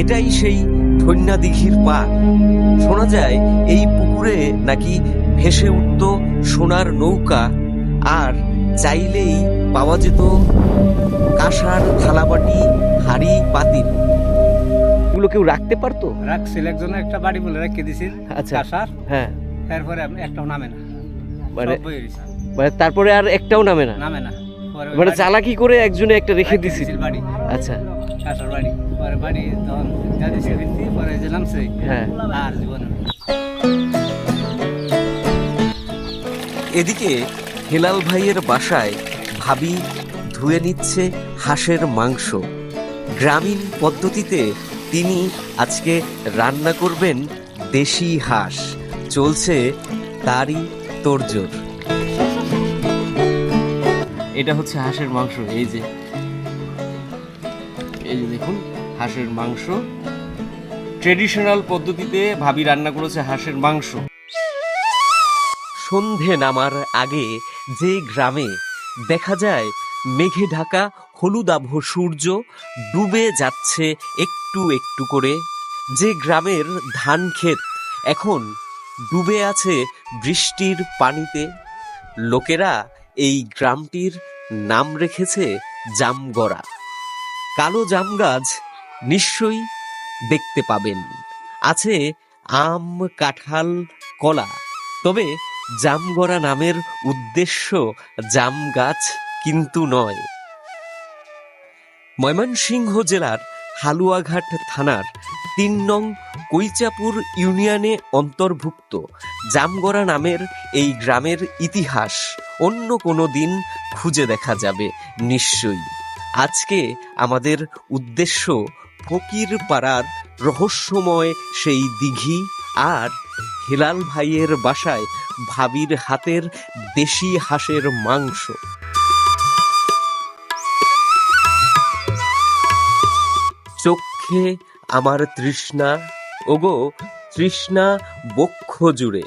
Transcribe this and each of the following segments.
এটাই সেই ধন্যা দিঘির পার। শোনা যায় এই পুকুরে নাকি ভেসে উঠত সোনার নৌকা আর চাইলেই পাওয়া যেত কাঁসার থালাবাটি হাড়ি পাতিল। এগুলো কেউ রাখতে পারতো? রাখছিল একজন একটা বাড়ি বলে রেখে দিছিল আচ্ছা। কাঁসার। হ্যাঁ। এরপরে আমি একটাও নামে না মানে। মানে তারপরে আর একটাও নামে না? নামে না। মানে চালাকি করে একজনে একটা রেখে বাড়ি আচ্ছা। বাড়ি। পরে বাড়ি তখন যা দিছে ফিরতি পরে হ্যাঁ। আর জীবনে এদিকে হেলাল ভাইয়ের বাসায় ভাবি ধুয়ে নিচ্ছে হাঁসের মাংস। গ্রামীণ পদ্ধতিতে তিনি আজকে রান্না করবেন দেশি হাঁস। চলছে তারই তোড়জোড় এটা হচ্ছে হাঁসের মাংস, এই যে। এই যে দেখুন, হাঁসের মাংস। ট্রেডিশনাল পদ্ধতিতে ভাবি রান্না করেছে হাঁসের মাংস। সন্ধে নামার আগে যে গ্রামে দেখা যায় মেঘে ঢাকা হলুদাভ সূর্য ডুবে যাচ্ছে একটু একটু করে, যে গ্রামের ধান ক্ষেত এখন ডুবে আছে বৃষ্টির পানিতে, লোকেরা এই গ্রামটির নাম রেখেছে জামগড়া। কালো জাম গাছ নিশ্চয়ই দেখতে পাবেন। আছে আম, কাঁঠাল, কলা। তবে জামগড়া নামের উদ্দেশ্য জাম গাছ কিন্তু নয়। ময়মনসিংহ জেলার হালুয়াঘাট থানার তিন নং কৈচাপুর ইউনিয়নে অন্তর্ভুক্ত জামগড়া নামের এই গ্রামের ইতিহাস। অন্য কোনো দিন খুঁজে দেখা যাবে, নিশ্চয়ই। আজকে আমাদের উদ্দেশ্য ফকির পাড়ার রহস্যময় সেই দিঘি আর হেলাল ভাইয়ের বাসায় ভাবির হাতের দেশি হাঁসের মাংস। চক্ষে আমার তৃষ্ণা, ওগো, তৃষ্ণা বক্ষ জুড়ে।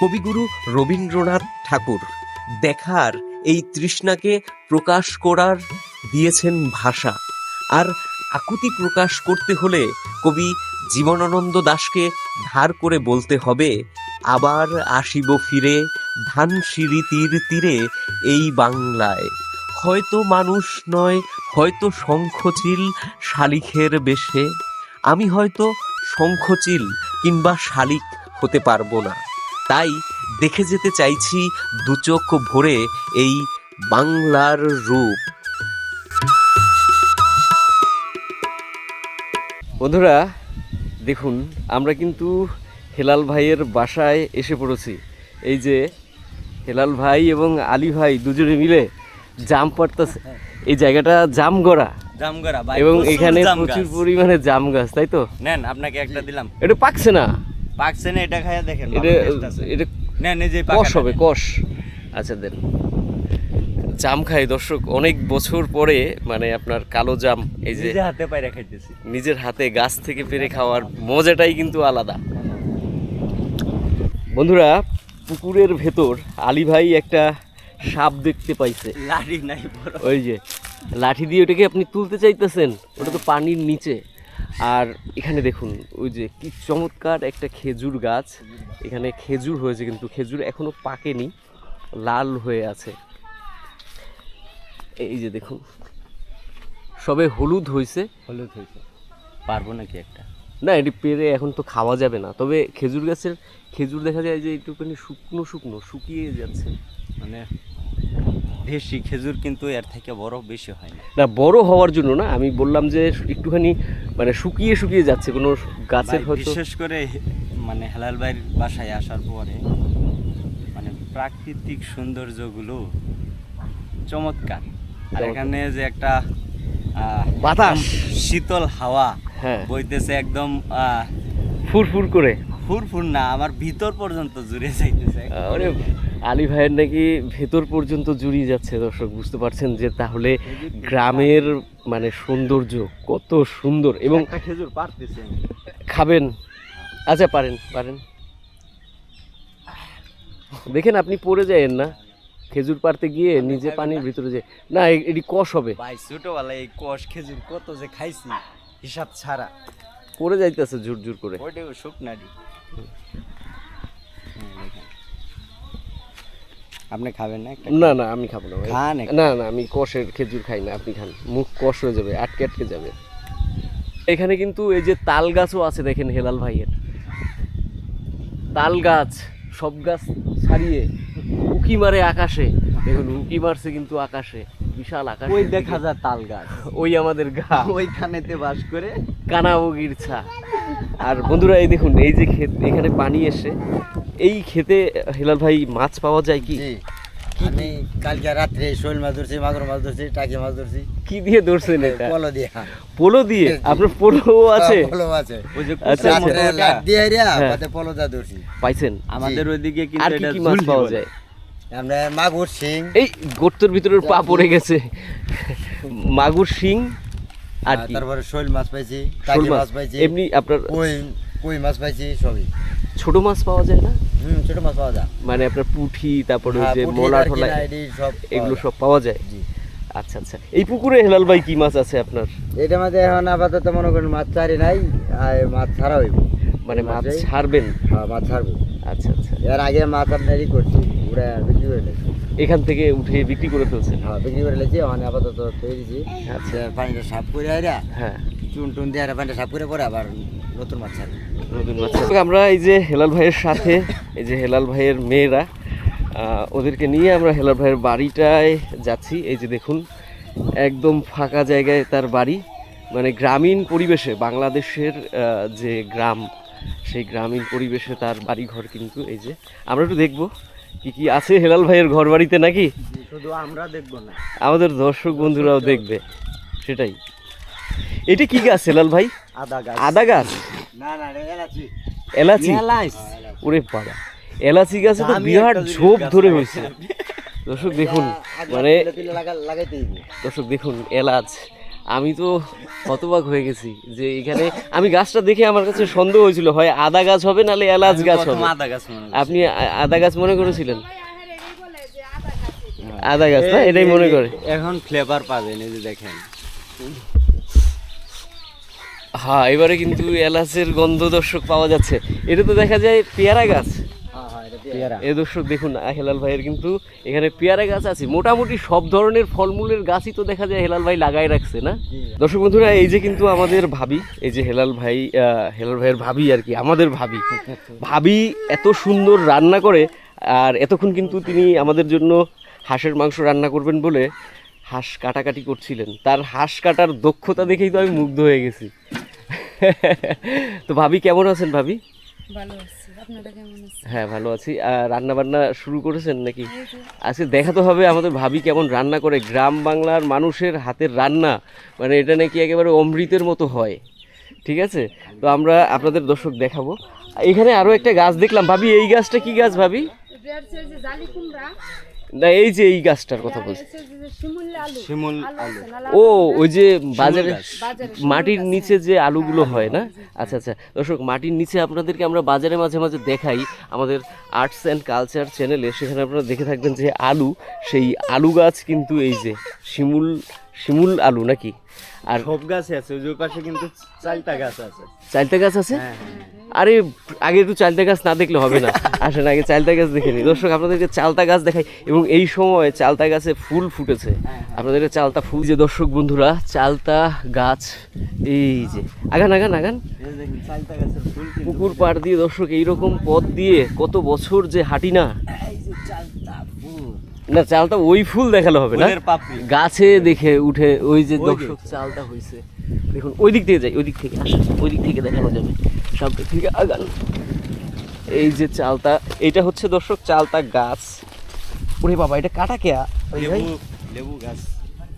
কবিগুরু রবীন্দ্রনাথ ঠাকুর। দেখার এই তৃষ্ণাকে প্রকাশ করার দিয়েছেন ভাষা। আর আকুতি প্রকাশ করতে হলে কবি জীবনানন্দ দাশকে ধার করে বলতে হবে, আবার আসিব ফিরে ধানসিঁড়ি তীর তীরে এই বাংলায়। হয়তো মানুষ নয়, হয়তো শঙ্খচিল শালিখের বেশে। আমি হয়তো শঙ্খচিল কিংবা শালিক হতে পারব না। তাই দেখে যেতে চাইছি দুচোখ ভরে এই বাংলার রূপ। বন্ধুরা দেখুন আমরা কিন্তু হেলাল ভাইয়ের বাসায় এসে পড়েছি। এই যে হেলাল ভাই এবং আলী ভাই দুজনে মিলে জাম পাড়তেছে। এই জায়গাটা জাম গড়া জামগড়া এবং এখানে প্রচুর পরিমাণে জাম গাছ তাই তো? নেন আপনাকে একটা দিলাম। এটা পাকছে না। পাকছে না এটা খাইয়া দেখেন এটা। এটা এই যে কষ হবে কষ। আচ্ছা দেন। জাম খাই দর্শক অনেক বছর পরে মানে আপনার কালো জাম এই যে হাতে পায়রা খাইতেছি। নিজের হাতে গাছ থেকে পেরে খাওয়ার মজাটাই কিন্তু আলাদা। বন্ধুরা পুকুরের ভেতর আলী ভাই একটা সাপ দেখতে পাইছে। লাঠি নাই ওই যে লাঠি দিয়ে ওটাকে আপনি তুলতে চাইতেছেন ওটা তো পানির নিচে। আর এখানে দেখুন ওই যে কি চমৎকার একটা খেজুর গাছ। এখানে খেজুর হয়েছে কিন্তু খেজুর এখনও পাকেনি লাল হয়ে আছে। এই যে দেখুন সবে হলুদ হয়েছে। হলুদ হয়েছে। পারব নাকি একটা? না এটি পেরে এখন তো খাওয়া যাবে না। তবে খেজুর গাছের খেজুর দেখা যায় যে একটুখানি শুকনো শুকনো শুকিয়ে যাচ্ছে। মানে দেশি খেজুর কিন্তু এর থেকে বড় বেশি হয় না। না বড় হওয়ার জন্য না আমি বললাম যে একটুখানি মানে শুকিয়ে শুকিয়ে যাচ্ছে কোনো গাছের হয়তো বিশেষ করে মানে হেলাল ভাইয়ের বাসায় আসার পরে মানে প্রাকৃতিক সৌন্দর্যগুলো চমৎকার। আর এখানে যে একটা বাতাস। শীতল হাওয়া হ্যাঁ। বইতেছে একদম আহ, ফুরফুর করে। ফুরফুর না আমার ভিতর পর্যন্ত জুড়ে যাইতেছে। আলী ভাইয়ের নাকি ভেতর পর্যন্ত জুড়িয়ে যাচ্ছে দর্শক বুঝতে পারছেন যে তাহলে গ্রামের মানে সৌন্দর্য কত সুন্দর এবং খেজুর পারতেছি আমি। খাবেন? আচ্ছা পারেন পারেন। দেখেন আপনি পড়ে যায়েন না। খেজুর পাড়তে গিয়ে নিজে পানির ভিতরে যে না এটি কষ হবে। ভাই ছোটবেলায় এই কষ খেজুর কত যে খাইছি হিসাব ছাড়া। পড়ে যাইতেছে জোর জোর করে ওইটা শুকনারি হ্যাঁ, দেখেন। আপনি খাবেন না? না না আমি খাব না খান না না আমি কষের খেজুর খাই না আপনি খান। মুখ কষ হয়ে যাবে আটকে আটকে যাবে। এখানে কিন্তু এই যে তাল গাছও আছে দেখেন হেলাল ভাইয়ের। তাল গাছ সব গাছ ছাড়িয়ে উকি মারে আকাশে। দেখুন উকি মারছে কিন্তু আকাশে বিশাল আকাশ। ওই দেখা যায় তাল গাছ। ওই আমাদের গা। ওইখানেতে বাস করে। কানাবগির ছা। আর বন্ধুরা এই দেখুন এই যে ক্ষেত এখানে পানি এসে এই খেতে হেলাল ভাই মাছ পাওয়া যায় কি? আমি কালকে রাত্রে শোল মাছ ধরছি মাগুর মাছ ধরছি টাকি মাছ ধরছি। কি দিয়ে ধরছেন এটা? পলো দিয়ে। পোলো দিয়ে? আপনার পোলো আছে? হ্যাঁ, পলো আছে। ওই যে। রাত্রে লাট দিয়ে হারিয়া হ্যাঁ। বাদে পলো দা ধরছি। পাইছেন? আমাদের ওইদিকে কিন্তু কি এটা কি মাছ পাওয়া যায়? আমরা মাগুর শিং। এই গর্তের ভিতরের পা পড়ে গেছে। মাগুর শিং আর তারপরে শোল মাছ পাইছি টাকি মাছ। মাছ পাইছি। এমনি আপনার কই মাছ পাইছি সবই। ছোট মাছ পাওয়া যায় না? হুম ছোট মাছ পাওয়া যায়। মানে আপনার পুঁঠি তারপরে ওই হ্যাঁ, যে মোলা ঠোলা সব এগুলো সব পাওয়া যায়? জি। আচ্ছা আচ্ছা। এই পুকুরে হেলাল ভাই কি মাছ আছে আপনার? এটা মাঝে এখন আপাতত মনে করেন মাছ ছাড়ি নাই আর মাছ ছাড়া হইব। মানে মাছ? ছাড়বেন? হ্যাঁ মাছ ছাড়বো। আচ্ছা আচ্ছা। এর আগে মাছ আপনারই করছি ওরা বিক্রি করে লেছি এখান থেকে উঠে বিক্রি করে ফেলছেন? হ্যাঁ বিক্রি করে লেছি ওখানে আপাতত তৈরি আচ্ছা। পানিটা সাফ করে আইরা হ্যাঁ। চুন টুন দিয়ে আর পানিটা সাফ করে পরে আবার নতুন নতুন আমরা এই যে হেলাল ভাইয়ের সাথে এই যে হেলাল ভাইয়ের মেয়েরা ওদেরকে নিয়ে আমরা হেলাল ভাইয়ের বাড়িটায় যাচ্ছি। এই যে দেখুন একদম ফাঁকা জায়গায় তার বাড়ি। মানে গ্রামীণ পরিবেশে বাংলাদেশের যে গ্রাম সেই গ্রামীণ পরিবেশে তার বাড়ি ঘর কিন্তু এই যে। আমরা একটু দেখব কি কি আছে হেলাল ভাইয়ের ঘর বাড়িতে নাকি শুধু আমরা দেখব না। আমাদের দর্শক বন্ধুরাও দেখবে। সেটাই। এটা কি গাছ হেলাল ভাই? আদা গাছ। আদা গাছ? না না এলাচি। এলাচি? ওরে বাবা। এলাচি গাছে তো বিরাট ঝোপ ধরে হয়েছে। দর্শক দেখুন মানে দর্শক দেখুন এলাচ। আমি তো হতবাক হয়ে গেছি যে এখানে আমি গাছটা দেখে আমার কাছে সন্দেহ হয়েছিল হয় আদা গাছ হবে নালে এলাচ গাছ হবে। আদা গাছ আপনি আদা গাছ মনে করেছিলেন? আদা গাছ না এটাই মনে করে। এখন ফ্লেভার পাবেন এই যে দেখেন। হ্যাঁ এবারে কিন্তু এলাচের গন্ধ দর্শক পাওয়া যাচ্ছে। এটা তো দেখা যায় পেয়ারা গাছ। পেয়ারা। এ দর্শক দেখুন হেলাল ভাইয়ের কিন্তু এখানে পেয়ারা গাছ আছে। মোটামুটি সব ধরনের ফলমূলের গাছই তো দেখা যায় হেলাল ভাই লাগাই রাখছে না? দর্শক বন্ধুরা এই যে কিন্তু আমাদের ভাবি এই যে হেলাল ভাই হেলাল ভাইয়ের ভাবি আর কি আমাদের ভাবি। ভাবি এত সুন্দর রান্না করে আর এতক্ষণ কিন্তু তিনি আমাদের জন্য হাঁসের মাংস রান্না করবেন বলে হাঁস কাটাকাটি করছিলেন। তার হাঁস কাটার দক্ষতা দেখেই তো আমি মুগ্ধ হয়ে গেছি। তো ভাবি কেমন আছেন ভাবি? ভালো আছি। আপনারা কেমন আছেন? হ্যাঁ ভালো আছি। রান্না বান্না শুরু করেছেন নাকি? আজকে দেখাতে হবে আমাদের ভাবি কেমন রান্না করে। গ্রাম বাংলার মানুষের হাতের রান্না মানে এটা নাকি একেবারে অমৃতের মতো হয়। ঠিক আছে? তো আমরা আপনাদের দর্শক দেখাবো। এখানে আরও একটা গাছ দেখলাম। ভাবি এই গাছটা কি গাছ ভাবি? না এই যে এই গাছটার কথা বলছি। শিমুল আলু ও ওই যে বাজারে বাজারে মাটির নিচে যে আলুগুলো হয় না? আচ্ছা আচ্ছা। দর্শক মাটির নিচে আপনাদেরকে আমরা বাজারে মাঝে মাঝে দেখাই আমাদের আর্টস অ্যান্ড কালচার চ্যানেলে সেখানে আপনারা দেখে থাকবেন যে আলু সেই আলু গাছ কিন্তু এই যে শিমুল শিমুল আলু নাকি? আর সব গাছ আছে ওই পাশে কিন্তু চালতা গাছ আছে। চালতা গাছ আছে? হ্যাঁ হ্যাঁ। আরে আগে একটু চালতা গাছ না দেখলে হবে না। আসেন আগে চালতা গাছ দেখে নিই। দর্শক আপনাদেরকে চালতা গাছ দেখাই। এবং এই সময় চালতা গাছে ফুল ফুটেছে। আপনাদেরকে চালতা ফুল যে দর্শক বন্ধুরা চালতা গাছ এই যে। আগান আগান আগান। পুকুর পাড় দিয়ে দর্শক এইরকম পথ দিয়ে কত বছর যে হাঁটি না। এই যে চালতা ফুল। না চালটা ওই ফুল দেখালে হবে না। গাছে দেখে উঠে ওই যে দর্শক চালটা হয়েছে। দেখুন ওই দিক থেকে যাই ওই দিক থেকে আসেন ওই দিক থেকে দেখানো যাবে। সব দিক থেকে আগান। এই যে চালতা এটা হচ্ছে দর্শক চালতা গাছ। ওরে বাবা এটা কাটা কেয়া লেবু লেবু গাছ।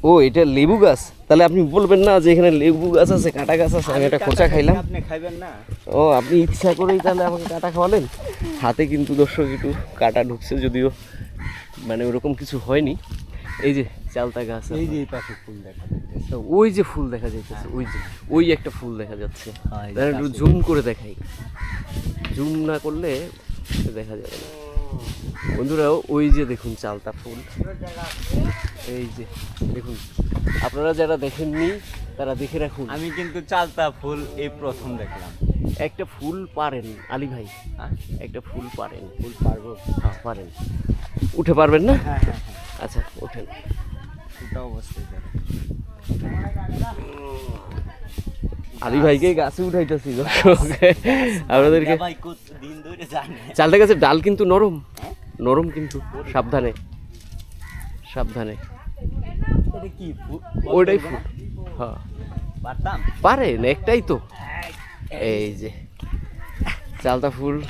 ও এটা লেবু গাছ? তাহলে আপনি বলবেন না যে এখানে লেবু গাছ আছে কাটা গাছ আছে আমি একটা খোঁচা খাইলাম। আপনি খাইবেন না। ও আপনি ইচ্ছা করেই তাহলে আমাকে কাটা খাওয়ালেন? হাতে কিন্তু দর্শক একটু কাটা ঢুকছে যদিও। মানে ওরকম কিছু হয়নি। এই যে চালতা গাছ এই যে পাশে ফুল দেখা যাচ্ছে। ওই যে ফুল দেখা যাইতেছে ওই যে ওই একটা ফুল দেখা যাচ্ছে। হ্যাঁ, একটু জুম করে দেখাই। জুম না করলে দেখা যাবে না। বন্ধুরাও ওই যে দেখুন চালতা ফুল। এই যে দেখুন আপনারা যারা দেখেননি তারা দেখে রাখুন। আমি কিন্তু চালতা ফুল এই প্রথম দেখলাম। একটা ফুল পারেন আলী ভাই। হ্যাঁ? একটা ফুল পারেন। ফুল পারব? হ্যাঁ পারেন। উঠে পারবেন না? হ্যাঁ আচ্ছা ওঠেন। আলী ভাইকে গাছে উঠাইতেছি আপনাদেরকে চালটা গাছের ডাল কিন্তু নরম। নরম কিন্তু সাবধানে। সাবধানে। কি ফুল ওইটাই ফুল। পারতাম পারেন একটাই তো। এই যে চালতা ফুল।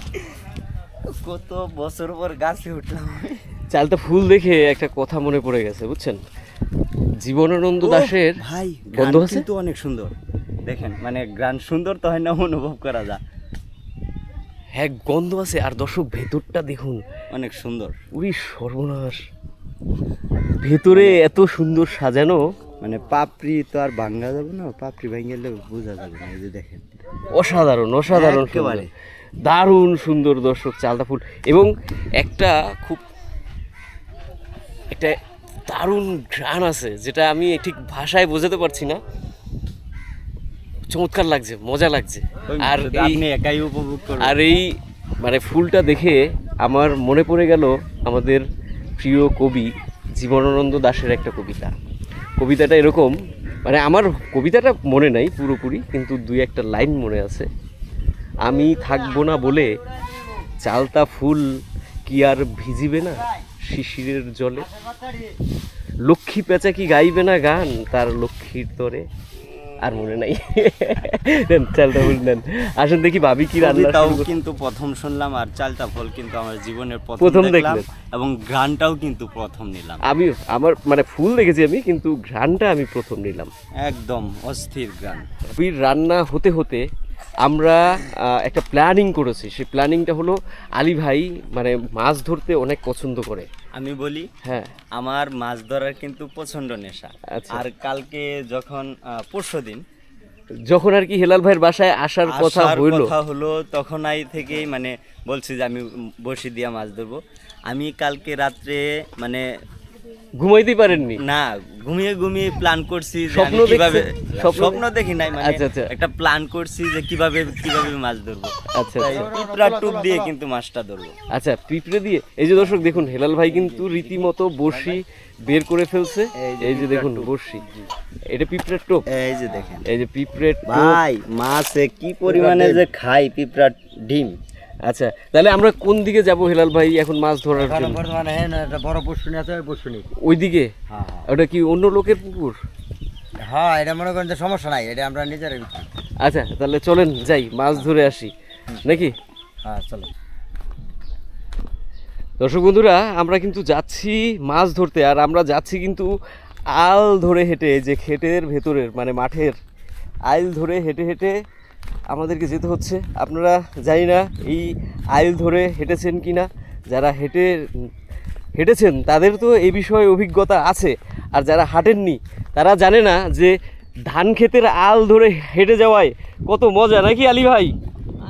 কত বছর পর গাছে উঠলাম। চালতা ফুল দেখে একটা কথা মনে পড়ে গেছে বুঝছেন? জীবনানন্দ দাশের ভাই গন্ধ আছে? তো অনেক সুন্দর। দেখেন মানে গান সুন্দর তো হয় না অনুভব করা যায়। হ্যাঁ গন্ধ আছে আর দর্শক ভেতরটা দেখুন। অনেক সুন্দর। উরি সর্বনাশ। ভেতরে এত সুন্দর সাজানো। মানে পাপড়ি তো আর ভাঙ্গা যাবে না পাপড়ি ভেঙে গেলে বোঝা যাবে না এই যে দেখেন। অসাধারণ অসাধারণ একেবারে। দারুণ সুন্দর দর্শক চালতা ফুল এবং একটা খুব একটা দারুণ ঘ্রাণ আছে যেটা আমি ঠিক ভাষায় বোঝাতে পারছি না। চমৎকার লাগছে মজা লাগছে। আর আপনি একাই উপভোগ করবেন। আর এই মানে ফুলটা দেখে আমার মনে পড়ে গেল আমাদের প্রিয় কবি জীবনানন্দ দাশের একটা কবিতা। কবিতাটা এরকম মানে আমার কবিতাটা মনে নাই পুরোপুরি, কিন্তু দুই একটা লাইন মনে আছে। আমি থাকব না বলে চালতা ফুল কি আর ভিজিবে না শিশিরের জলে? লক্ষ্মী পেঁচা কি গাইবে না গান তার লক্ষ্মীর তরে? আর মনে নাই। দেন চালটা ফুল দেন আসুন দেখি ভাবি কি রান্না তাও কিন্তু প্রথম শুনলাম আর চালটা ফল কিন্তু আমার জীবনের প্রথম দেখলাম এবং গ্রানটাও কিন্তু প্রথম নিলাম। আমি আমার মানে ফুল দেখেছি আমি কিন্তু গ্রানটা আমি প্রথম নিলাম। একদম অস্থির গ্রান রান্না হতে হতে আমরা একটা প্ল্যানিং করেছি। সেই প্ল্যানিংটা হলো আলী ভাই মানে মাছ ধরতে অনেক পছন্দ করে। আমি বলি হ্যাঁ। আমার মাছ ধরার কিন্তু প্রচণ্ড নেশা। আচ্ছা। আর কালকে যখন পরশু দিন যখন আর কি হেলাল ভাইয়ের বাসায় আসার কথা হইল। কথা হলো তখন আই থেকেই মানে বলছি যে আমি বসি দিয়া মাছ ধরবো। আমি কালকে রাত্রে মানে ঘুমাইতেই পারেননি? না ঘুমিয়ে ঘুমিয়ে প্ল্যান করছি স্বপ্ন কীভাবে স্বপ্ন দেখি নাই মানে আচ্ছা, আচ্ছা। একটা প্ল্যান করছি যে কীভাবে কীভাবে মাছ ধরবো। আচ্ছা আচ্ছা। পিঁপড়ার টুপ দিয়ে কিন্তু মাছটা ধরবো। আচ্ছা পিঁপড়ে দিয়ে এই যে দর্শক দেখুন হেলাল ভাই কিন্তু রীতিমতো বড়শি বের করে ফেলছে। এই যে দেখুন। বড়শি। এটা পিঁপড়ের টোপ। এই যে দেখেন। এই যে পিঁপড়ের টোপ। ভাই মাছে কি পরিমাণে যে খাই পিঁপড়ার ডিম। আচ্ছা তাহলে আমরা কোন দিকে যাব হেলাল ভাই এখন মাছ ধরার জন্য? বর্তমানে হ্যাঁ একটা বড় বসুনি আছে ওই বসুনি ওইদিকে? হ্যাঁ হ্যাঁ। ওটা কি অন্য লোকের পুকুর? হ্যাঁ এটা মনে করেন যে সমস্যা নাই এটা আমরা বিক্রি আচ্ছা তাহলে চলেন যাই মাছ ধরে আসি। নাকি? হ্যাঁ চলো দর্শক বন্ধুরা আমরা কিন্তু যাচ্ছি মাছ ধরতে আর আমরা যাচ্ছি কিন্তু আল ধরে হেঁটে যে খেটের ভেতরের মানে মাঠের আইল ধরে হেঁটে হেঁটে আমাদেরকে যেতে হচ্ছে। আপনারা জানি না এই আইল ধরে হেঁটেছেন কি না যারা হেঁটে হেঁটেছেন তাদের তো এই বিষয়ে অভিজ্ঞতা আছে। আর যারা হাঁটেননি তারা জানে না যে ধান ক্ষেতের আল ধরে হেঁটে যাওয়ায় কত মজা। নাকি আলী ভাই?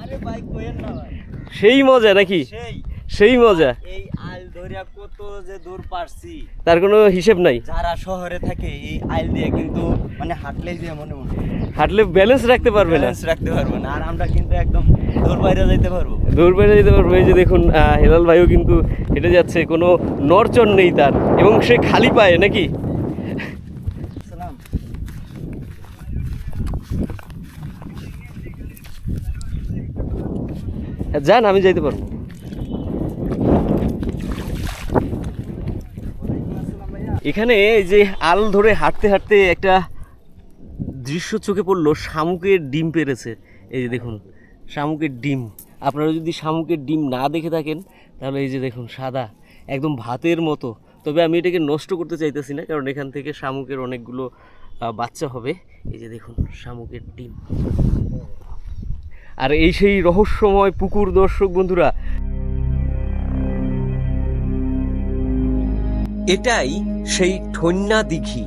আরে ভাই কোয়েন না ভাই। সেই মজা নাকি? সেই। সেই মজা। এই আইল ধরিয়া কত যে দূর পারছি। তার কোনো হিসেব নাই। যারা শহরে থাকে এই আইল দিয়ে কিন্তু মানে হাঁটলেই দিয়ে মনে মনে। হাঁটলে ব্যালেন্স রাখতে পারবে না। ব্যালেন্স রাখতে পারব না আর আমরা কিন্তু একদম দূর বাইরে যাইতে পারব। দৌড় বেড়ে যেতে পারবে। এই যে দেখুন হেলাল ভাইও কিন্তু হেঁটে যাচ্ছে কোনো নরচর নেই তার এবং সে খালি পায়ে নাকি? যান আমি যাইতে পারব। এখানে এই যে আল ধরে হাঁটতে হাঁটতে একটা দৃশ্য চোখে পড়ল শামুকের ডিম পেরেছে। এই যে দেখুন, শামুকের ডিম। আপনারা যদি শামুকের ডিম না দেখে থাকেন, তাহলে এই যে দেখুন, সাদা, একদম ভাতের মতো। তবে আমি এটাকে নষ্ট করতে চাইতেছি না, কারণ এখান থেকে শামুকের অনেকগুলো বাচ্চা হবে। এই যে দেখুন, শামুকের ডিম। আর এই সেই রহস্যময় পুকুর, দর্শক বন্ধুরা। এটাই সেই ঠন্যা দিঘি।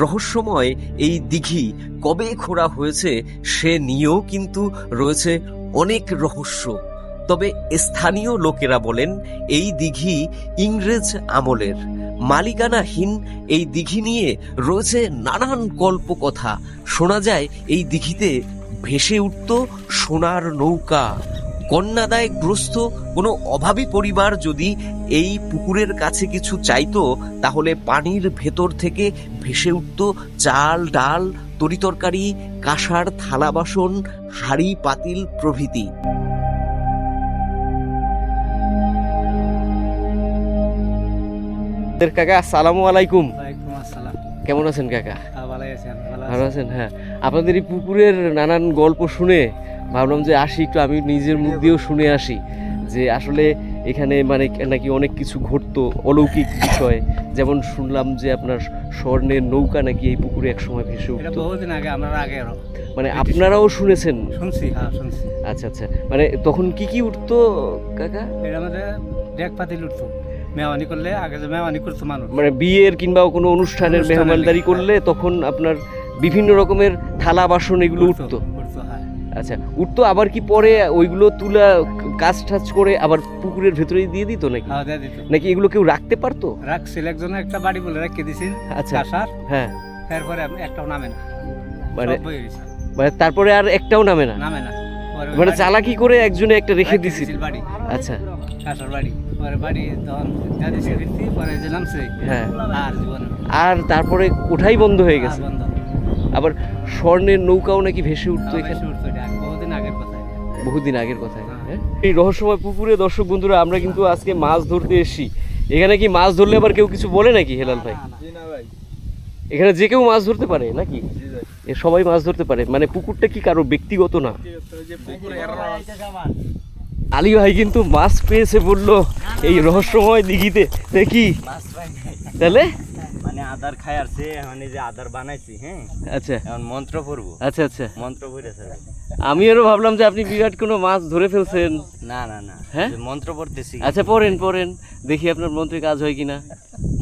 রহস্যময় এই দিঘি কবে খোঁড়া হয়েছে সে নিয়েও কিন্তু রয়েছে অনেক রহস্য। তবে স্থানীয় লোকেরা বলেন, এই দিঘি ইংরেজ আমলের। মালিকানাহীন এই দিঘি নিয়ে রয়েছে নানান গল্প কথা শোনা যায়, এই দিঘিতে ভেসে উঠত সোনার নৌকা। কন্যাদায় গ্রস্ত কোনো অভাবী পরিবার যদি এই পুকুরের কাছে কিছু চাইতো তাহলে পানির ভেতর থেকে ভেসে উঠত চাল ডাল তরিতরকারি কাঁসার থালা বাসন হাড়ি পাতিল প্রভৃতি। কাকা আসসালামু আলাইকুম। কেমন আছেন কাকা? ভালো আছেন? হ্যাঁ। আপনাদের এই পুকুরের নানান গল্প শুনে ভাবলাম যে আসি একটু আমি নিজের মুখ দিয়েও শুনে আসি যে আসলে এখানে মানে নাকি অনেক কিছু ঘটতো অলৌকিক বিষয়। যেমন শুনলাম যে আপনার স্বর্ণের নৌকা নাকি এই পুকুরে একসময় ভেসে উঠতো। বহুদিন আগে আমরা আগে মানে আপনারাও শুনেছেন? শুনছি হ্যাঁ শুনছি। আচ্ছা আচ্ছা। মানে তখন কি কি উঠতো কাকা? আমাদের ডেক পাতি লুটতো মেওয়ানি করলে আগে যে মেওয়ানি করতো মানুষ। মানে বিয়ের কিংবা কোনো অনুষ্ঠানের অনুষ্ঠানের মেহমানদারি করলে তখন আপনার বিভিন্ন রকমের থালা বাসন এগুলো উঠতো হ্যাঁ। আচ্ছা উঠতো আবার কি পরে ওইগুলো তুলা কাজ টাজ করে আবার পুকুরের ভেতরে দিয়ে দিত নাকি? দিত। নাকি এগুলো কেউ রাখতে পারতো? রাখছিল একজন একটা বাড়ি বলে রেখে দিছিল আচ্ছা কাঁসার। হ্যাঁ। তারপরে একটাও নামে না। মানে। মানে তারপরে আর একটাও নামে না? নামে না। মানে চালাকি করে একজনে একটা রেখে দিছিল বাড়ি। আচ্ছা। কাঁসার বাড়ি। পরে বাড়ি তখন দিয়ে দিছে পরে যে নামছে হ্যাঁ। আর জীবন আর তারপরে ওঠাই বন্ধ হয়ে গেছে? বন্ধ। আবার স্বর্ণের নৌকাও নাকি ভেসে উঠতো এখানে? উঠতো এটা, বহুদিন আগের কথা বহুদিন আগের কথা হ্যাঁ? এই রহস্যময় পুকুরে দর্শক বন্ধুরা আমরা কিন্তু আজকে মাছ ধরতে এসেছি। এখানে কি মাছ ধরলে আবার কেউ কিছু বলে নাকি হেলাল ভাই? এখানে যে কেউ মাছ ধরতে পারে নাকি? এ সবাই মাছ ধরতে পারে। মানে পুকুরটা কি কারও ব্যক্তিগত না? আলী ভাই কিন্তু মাছ পেয়েছে বলল এই রহস্যময় দিঘিতে। দেখি। তাহলে? আদার খাই আসছে এখন এই যে আদার বানাইছি হ্যাঁ? আচ্ছা। এখন মন্ত্র পড়ব। আচ্ছা আচ্ছা। মন্ত্র পড়েছে আমি আরও ভাবলাম যে আপনি বিরাট কোনো মাছ ধরে ফেলছেন। না না না। হ্যাঁ? মন্ত্র পড়তেছি। আচ্ছা পড়েন পড়েন। দেখি আপনার মন্ত্রে কাজ হয় কিনা।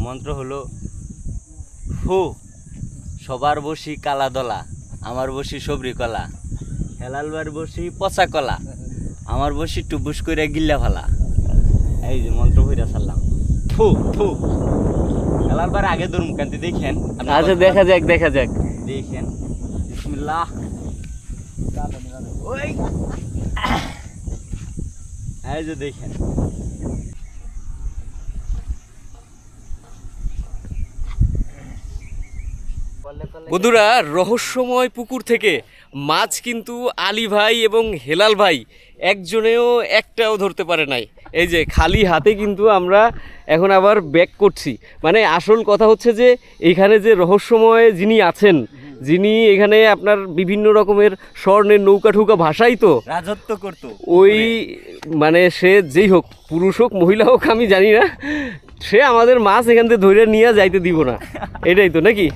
মন্ত্র হলো হু সবার বসি কালা দলা আমার বসি সবরি কলা হেলালবার বসি পচা কলা আমার বসি টুবুস কইরা গিল্লা ফালা এই যে মন্ত্র কইরা সারলাম। ফু ফু হেলালবার আগে ধরুন কান্তি দেখেন। আচ্ছা দেখা যাক দেখা যাক। দেখেন। বিসমিল্লাহ। ওই। এই যে দেখেন। বন্ধুরা রহস্যময় পুকুর থেকে মাছ কিন্তু আলী ভাই এবং হেলাল ভাই একজনেও একটাও ধরতে পারে নাই। এই যে খালি হাতে কিন্তু আমরা এখন আবার ব্যাক করছি। মানে আসল কথা হচ্ছে যে এইখানে যে রহস্যময় যিনি আছেন যিনি এখানে আপনার বিভিন্ন রকমের স্বর্ণের নৌকা ঠৌকা ভাষাই তো। রাজত্ব করতো। ওই মানে সে যেই হোক পুরুষ হোক মহিলা হোক আমি জানি না। সে আমাদের মাছ এখান থেকে ধরে নিয়ে যাইতে দিব না। এটাই তো নাকি?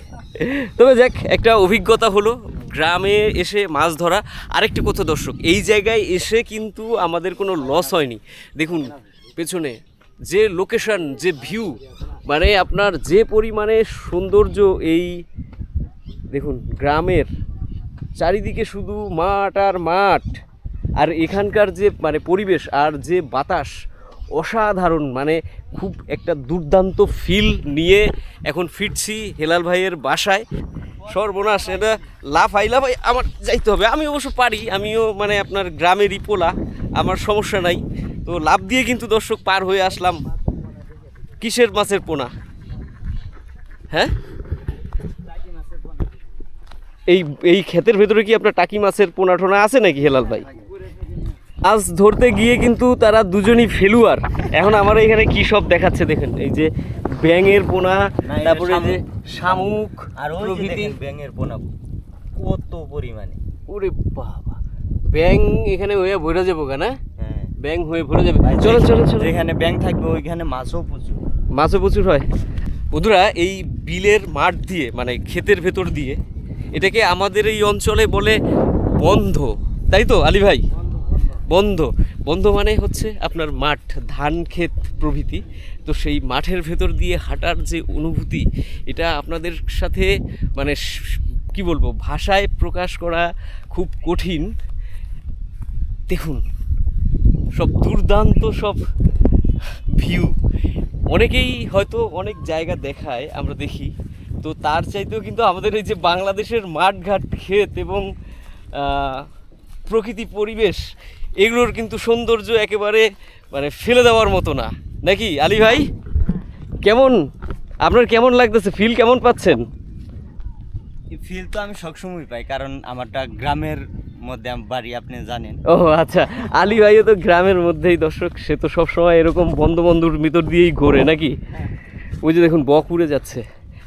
তবে যাক একটা অভিজ্ঞতা হলো গ্রামে এসে মাছ ধরা। আরেকটি কথা দর্শক এই জায়গায় এসে কিন্তু আমাদের কোনো লস হয়নি। দেখুন পেছনে যে লোকেশন যে ভিউ মানে আপনার যে পরিমাণে সৌন্দর্য এই দেখুন, গ্রামের চারিদিকে শুধু মাঠ আর মাঠ। আর এখানকার যে মানে পরিবেশ আর যে বাতাস, অসাধারণ মানে খুব একটা দুর্দান্ত ফিল নিয়ে এখন ফিরছি হেলাল ভাইয়ের বাসায়। সর্বনাশ, এটা লাফাই লাফাই আমার যাইতে হবে। আমি অবশ্য পারি, আমিও মানে আপনার গ্রামেরই পোলা, আমার সমস্যা নাই। তো লাভ দিয়ে কিন্তু দর্শক পার হয়ে আসলাম কিসের মাছের পোনা? হ্যাঁ? এই এই ক্ষেতের ভেতরে কি আপনার টাকি মাছের পোনা টোনা আছে নাকি হেলাল ভাই? মাছ ধরতে গিয়ে কিন্তু তারা দুজনই ফেলুয়ার। এখন আমার এখানে কি সব দেখাচ্ছে দেখেন এই যে ব্যাঙের পোনা তারপরে যে শামুক। আর প্রভৃতি। ব্যাঙের পোনা কত পরিমাণে। ওরে বাবা। ব্যাং এখানে হয়ে ভরে যাব কেন হ্যাঁ। ব্যাং হয়ে ভরে যাবে। চলো চলো চলো। যেখানে ব্যাঙ থাকবে ওইখানে মাছও প্রচুর। মাছও প্রচুর হয়। বন্ধুরা এই বিলের মাঠ দিয়ে মানে ক্ষেতের ভেতর দিয়ে এটাকে আমাদের এই অঞ্চলে বলে বন্ধ। তাই তো, আলী ভাই? বন্ধ। বন্ধ মানে হচ্ছে আপনার মাঠ, ধান ক্ষেত প্রভৃতি। তো সেই মাঠের ভেতর দিয়ে হাঁটার যে অনুভূতি, এটা আপনাদের সাথে মানে কি বলব, ভাষায় প্রকাশ করা খুব কঠিন। দেখুন, সব দুর্দান্ত সব ভিউ অনেকেই হয়তো অনেক জায়গা দেখায়, আমরা দেখি। তো তার চাইতেও কিন্তু আমাদের এই যে বাংলাদেশের মাঠঘাট ক্ষেত এবং প্রকৃতি পরিবেশ এগুলোর কিন্তু সৌন্দর্য একেবারে মানে ফেলে দেওয়ার মতো না। নাকি আলী ভাই? কেমন আপনার কেমন লাগতেছে? ফিল কেমন পাচ্ছেন? ফিল তো আমি সবসময় পাই কারণ আমারটা গ্রামের মধ্যে বাড়ি আপনি জানেন। ও আচ্ছা। আলী ভাইও তো গ্রামের মধ্যেই দর্শক সে তো সবসময় এরকম বন্ধ বন্ধুর ভিতর দিয়েই ঘোরে নাকি? ওই যে দেখুন বক উড়ে যাচ্ছে।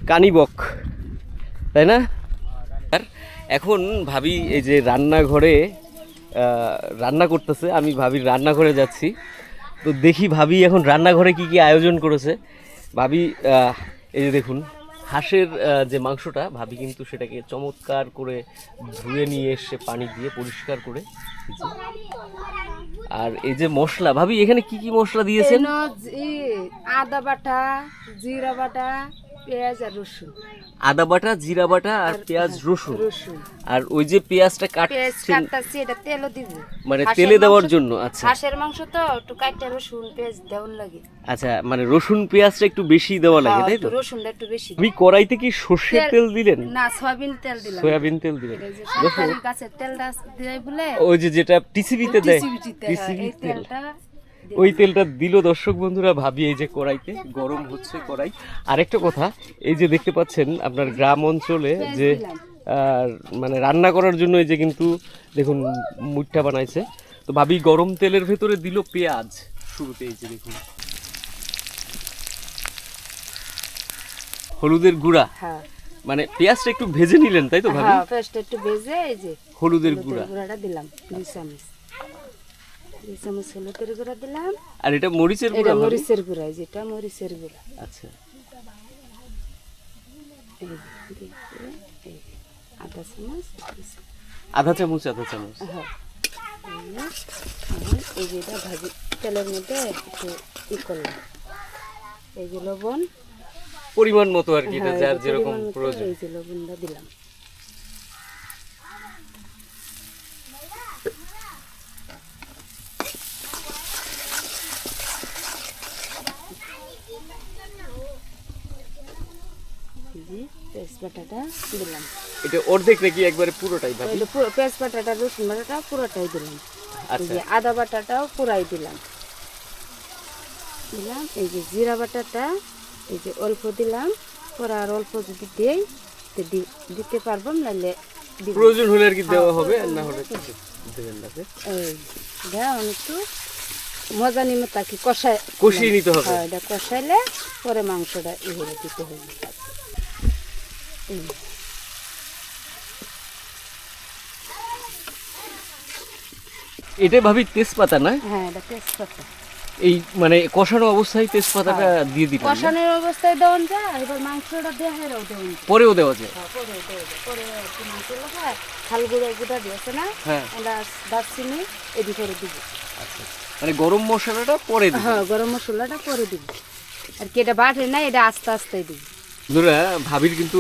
কানি বক তাই না? আর এখন ভাবি এই যে রান্নাঘরে রান্না করতেছে, আমি ভাবির রান্নাঘরে যাচ্ছি। তো দেখি ভাবি এখন রান্নাঘরে কি কি আয়োজন করেছে। ভাবি এই যে দেখুন, হাঁসের যে মাংসটা, ভাবি কিন্তু সেটাকে চমৎকার করে ধুয়ে নিয়ে এসে পানি দিয়ে পরিষ্কার করে আর এই যে মশলা, ভাবি এখানে কি কি মশলা দিয়েছেন? আদা বাটা, জিরা বাটা পেঁয়াজ আর রসুন। আদা বাটা জিরা বাটা আর পেঁয়াজ রসুন। রসুন। আর ওই যে পেঁয়াজটা পেঁয়াজ কাটছেন কাটতাছি এটা তেলও দিব। মানে তেলে দেওয়ার জন্য আচ্ছা। হাঁসের মাংস তো একটু কাটটা রসুন পেঁয়াজ দেওয়ার লাগে। আচ্ছা মানে রসুন পেঁয়াজটা একটু বেশি দেওয়া লাগে হ্যাঁ, তাই তো? রসুনটা একটু বেশি। তুমি কড়াইতে কি সর্ষের তেল- দিলেন? না সয়াবিন তেল দিলাম। সয়াবিন তেল দিলেন। গাছের তেলটা দেয় বলে ওই যে যেটা টিসিবিতে দেয় হ্যাঁ, টিসিবি তেল। তেলটা ওই তেলটা দিল দর্শক বন্ধুরা ভাবি এই যে কড়াইতে গরম হচ্ছে কড়াই। আরেকটা কথা এই যে দেখতে পাচ্ছেন আপনার গ্রাম অঞ্চলে যে আর মানে রান্না করার জন্য এই যে কিন্তু দেখুন মুঠটা বানাইছে। তো ভাবি গরম তেলের ভেতরে দিল পেঁয়াজ শুরুতে এই যে দেখুন। হলুদের গুঁড়া। হ্যাঁ। মানে পেঁয়াজটা একটু ভেজে নিলেন তাই তো ভাবি? হ্যাঁ একটু ভেজে এই যে হলুদের হলুদের গুঁড়া। গুঁড়াটা দিলাম দুই চামচ। দুই চামচ হলুদের গুঁড়া দিলাম। আর এটা মরিচের গুঁড়া ভাবি? মরিচের গুঁড়া যেটা মরিচের গুঁড়া। আচ্ছা। আধা চামচ আধা চামচ আধা চামচ। হ্যাঁ। এই যে, এই যে ভাজি তেলের মধ্যে একটু ই করলাম। এই যে লবণ। পরিমাণ মতো আর কি এটা হ্যাঁ, যার যেরকম প্রয়োজন। এই যে লবণটা দিলাম এই যে তেজপাতাটা দিলাম। এটা অর্ধেক নাকি একবারে পুরোটাই ভাবি? বাটাটা রসুন বাটাটা পুরোটাই দিলাম। আচ্ছা। আদা বাটাটাও পুরাই দিলাম। দিলাম এই যে জিরা বাটাটা এই যে অল্প দিলাম। পরে আর অল্প যদি দেই তো দিতে পারব নাহলে প্রয়োজন হলে আর কি দেওয়া হবে না হলে দেবেন না এই একটু মজা নিমে তাকে কষায় কষিয়ে নিতে হবে। হ্যাঁ এটা কষাইলে পরে মাংসটা এভাবে দিতে হবে। এটা ভাবি তেজপাতা না? হ্যাঁ এটা তেজপাতা। এই মানে কষানো অবস্থায় তেজপাতাটা দিয়ে দিবেন না? কষানোর অবস্থায় দেওয়ান যায় এবার মাংসটা দেহেরও দেওয়ান যায়। পরেও দেওয়া যায়? হ্যাঁ, পরে দেওয়া যায়। পরে মাংস লাগায় খাল গুঁড়ো গুঁড়া দিয়েছে না? হ্যাঁ। আমরা দারচিনি এদি করে দিব। মানে গরম মশলাটা পরে দিবেন হ্যাঁ গরম মশলাটা পরে দিব। আর কি এটা বাটে না এটা আস্তে আস্তে দিব। বন্ধুরা ভাবির কিন্তু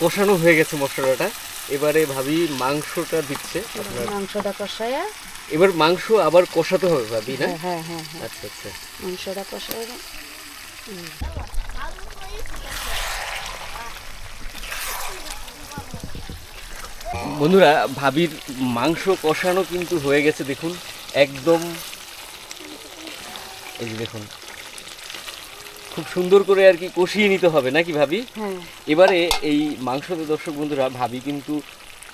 কষানো হয়ে গেছে মশলাটা। এবারে ভাবি মাংসটা দিচ্ছে আপনার। মাংসটা কষায়। এবার মাংস আবার কষাতে হবে ভাবি না? হ্যাঁ হ্যাঁ হ্যাঁ হ্যাঁ। আচ্ছা আচ্ছা। মাংসটা কষায় বন্ধুরা ভাবির মাংস কষানো কিন্তু হয়ে গেছে দেখুন। একদম এই যে দেখুন। খুব সুন্দর করে আর কি কষিয়ে নিতে হবে নাকি ভাবি? হ্যাঁ। এবারে এই মাংসতে দর্শক বন্ধুরা ভাবি কিন্তু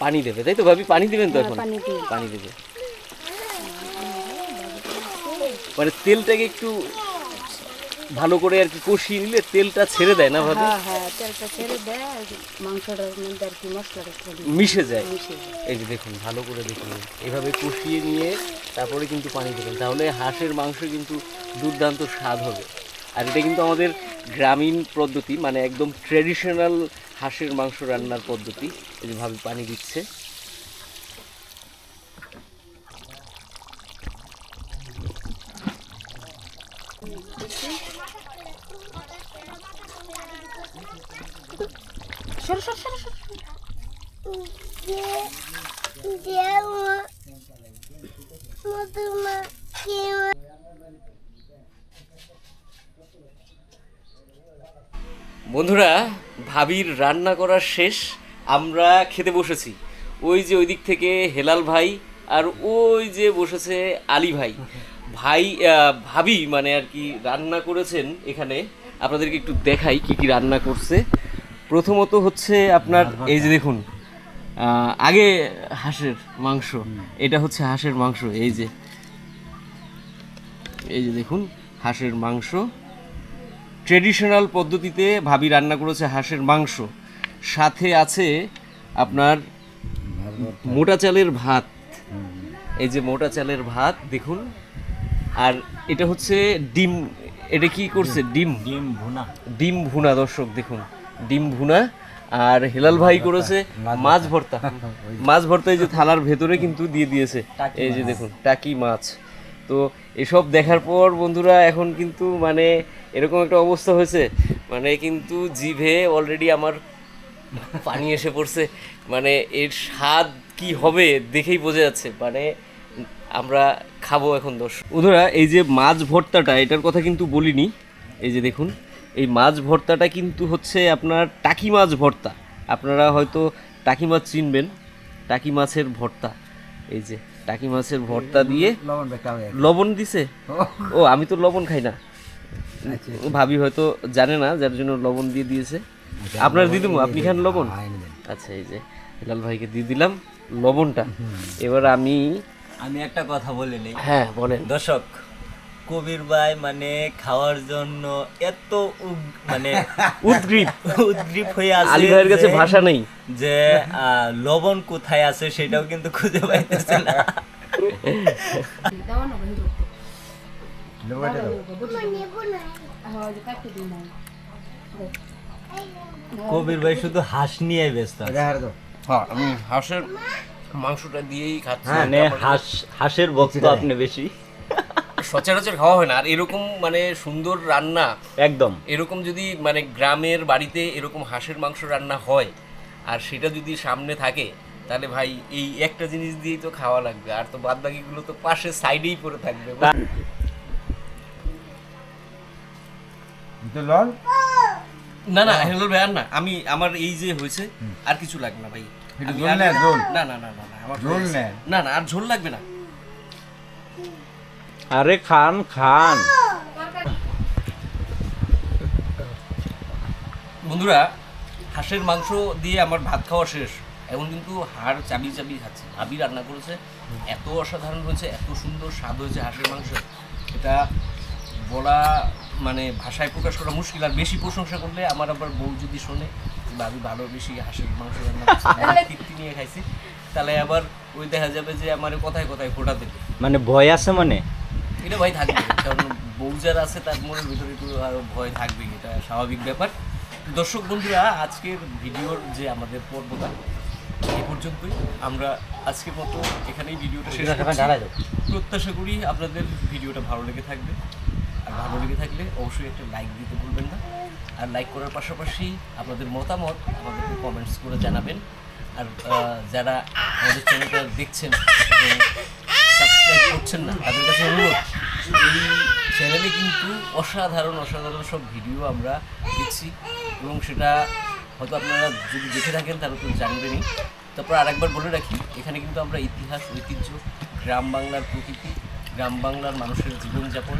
পানি দেবে তাই তো ভাবি? পানি দিবেন তো হ্যাঁ, এখন? পানি দেবে। মানে তেলটাকে একটু ভালো করে আর কি কষিয়ে নিলে তেলটা ছেড়ে দেয় না ভাবি? হ্যাঁ। মিশে যায়। এই যে দেখুন ভালো করে দেখুন। এভাবে কষিয়ে নিয়ে তারপরে কিন্তু পানি দেবেন। তাহলে হাঁসের মাংস কিন্তু দুর্দান্ত স্বাদ হবে। আর এটা কিন্তু আমাদের গ্রামীণ পদ্ধতি মানে একদম ট্রেডিশনাল হাঁসের মাংস রান্নার পদ্ধতি। এই যে ভাবে পানি দিচ্ছে। সরো বন্ধুরা ভাবির রান্না করা শেষ আমরা খেতে বসেছি। ওই যে ওই দিক থেকে হেলাল ভাই আর ওই যে বসেছে আলী ভাই। ভাই ভাবি মানে আর কি রান্না করেছেন এখানে। আপনাদেরকে একটু দেখাই কি কি রান্না করছে। প্রথমত হচ্ছে আপনার এই যে দেখুন আগে হাঁসের মাংস এটা হচ্ছে হাঁসের মাংস এই যে। এই যে দেখুন হাঁসের মাংস। ট্রেডিশনাল পদ্ধতিতে ভাবি রান্না করেছে হাঁসের মাংস। সাথে আছে আপনার মোটা চালের ভাত। এই যে মোটা চালের ভাত দেখুন। আর এটা হচ্ছে ডিম এটা কি করছে? ডিম। ডিম ভুনা। ডিম ভুনা দর্শক দেখুন। ডিম ভুনা। আর হেলাল ভাই করেছে মাছ ভর্তা। মাছ ভর্তা এই যে থালার ভেতরে কিন্তু দিয়ে দিয়েছে। এই যে দেখুন টাকি মাছ। তো এসব দেখার পর বন্ধুরা এখন কিন্তু মানে এরকম একটা অবস্থা হয়েছে। মানে কিন্তু জিভে অলরেডি আমার পানি এসে পড়ছে। মানে এর স্বাদ কি হবে দেখেই বোঝা যাচ্ছে। মানে আমরা খাব এখন দর্শক। বন্ধুরা, এই যে মাছ ভর্তাটা, এটার কথা কিন্তু বলিনি। এই যে দেখুন, এই মাছ ভর্তাটা কিন্তু হচ্ছে আপনার টাকি মাছ ভর্তা। আপনারা হয়তো টাকি মাছ চিনবেন, টাকি মাছের ভর্তা। এই যে টাকি মাছের ভর্তা দিয়ে লবণ বেকা হয়ে লবণ দিছে? ও। আমি তো লবণ খাই না। ভাবি হয়তো জানে না যার জন্য লবণ দিয়ে দিয়েছে। আপনার দিদি আপনি খান লবণ? আচ্ছা এই যে হেলাল ভাইকে দিয়ে দিলাম লবণটা। এবার আমি আমি একটা কথা বলে নেই। হ্যাঁ বলেন। দর্শক কবির ভাই মানে খাওয়ার জন্য এত মানে উদ্গ্রীব। উদ্গ্রীব হয়ে আছে আলী ভাইয়ের কাছে ভাষা নেই। যে লবণ কোথায় আছে সেটাও কিন্তু খুঁজে পাইতেছে না। কবির ভাই শুধু হাঁস নিয়ে ব্যস্ত আছে। দেখার তো হ্যাঁ আমি হাঁসের মাংসটা দিয়েই খাচ্ছি। মানে হাঁস হাঁসের ভক্ত আপনি বেশি। সচরাচর খাওয়া হয় না। আর এরকম মানে সুন্দর রান্না একদম। এরকম যদি মানে গ্রামের বাড়িতে এরকম হাঁসের মাংস রান্না হয় আর সেটা যদি সামনে থাকে তাহলে ভাই এই একটা জিনিস দিয়েই তো খাওয়া লাগবে। আর তো বাদ বাকিগুলো তো পাশে সাইডেই পড়ে থাকবে। না না হেলাল ভাই আর না আমি আমার এই যে হয়েছে আর কিছু লাগবে না ভাই। ঝোল আর- ঝোল। না না না না না আমার ঝোল হয়েছে। না না আর ঝোল লাগবে না। আরে খান খান। বন্ধুরা হাঁসের মাংস দিয়ে আমার ভাত খাওয়া শেষ। এখন কিন্তু হাড় চাবি চাবি খাচ্ছে। আবি রান্না করেছে। এত অসাধারণ হয়েছে এত সুন্দর স্বাদ হয়েছে হাঁসের মাংস এটা বলা মানে ভাষায় প্রকাশ করা মুশকিল। আর বেশি প্রশংসা করলে আমার আবার বউ যদি শোনে বা আমি ভালো বেশি হাঁসের মাংস রান্না তৃপ্তি নিয়ে খাইছি। তাহলে আবার ওই দেখা যাবে যে আমার কথায় কথায় ফোটা দেবে। মানে ভয় আছে মানে? এটা ভয় থাকবে কারণ বউ যারা আছে তার মনের ভিতরে একটু আরও ভয় থাকবে এটা স্বাভাবিক ব্যাপার। দর্শক বন্ধুরা আজকের ভিডিওর যে আমাদের পর্বটা এ পর্যন্তই। আমরা আজকের মতো এখানেই ভিডিওটা শেষ প্রত্যাশা করি আপনাদের ভিডিওটা ভালো লেগে থাকবে। আর ভালো লেগে থাকলে অবশ্যই একটা লাইক দিতে ভুলবেন না। আর লাইক করার পাশাপাশি আপনাদের মতামত আমাদেরকে কমেন্টস করে জানাবেন। আর যারা আমাদের চ্যানেলটা দেখছেন করছেন না? তাদের কাছে অনুরোধ, এই চ্যানেলে কিন্তু অসাধারণ অসাধারণ সব ভিডিও আমরা দেখছি এবং সেটা হয়তো আপনারা যদি দেখে থাকেন তাহলে তো জানবেনই। তারপর আরেকবার বলে রাখি, এখানে কিন্তু আমরা ইতিহাস, ঐতিহ্য, গ্রাম বাংলার প্রকৃতি, গ্রাম বাংলার মানুষের জীবনযাপন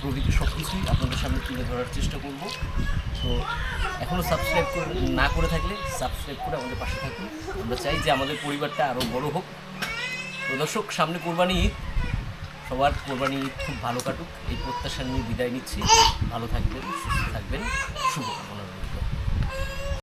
প্রকৃতি সব কিছুই আপনাদের সামনে তুলে ধরার চেষ্টা করব। তো এখনও সাবস্ক্রাইব করে না করে থাকলে সাবস্ক্রাইব করে আমাদের পাশে থাকুন। আমরা চাই যে আমাদের পরিবারটা আরও বড় হোক। তো দর্শক, সামনে কোরবানি ঈদ। সবার কোরবানি ঈদ খুব ভালো কাটুক। এই প্রত্যাশা নিয়ে বিদায় নিচ্ছি। ভালো থাকবেন, সুস্থ থাকবেন।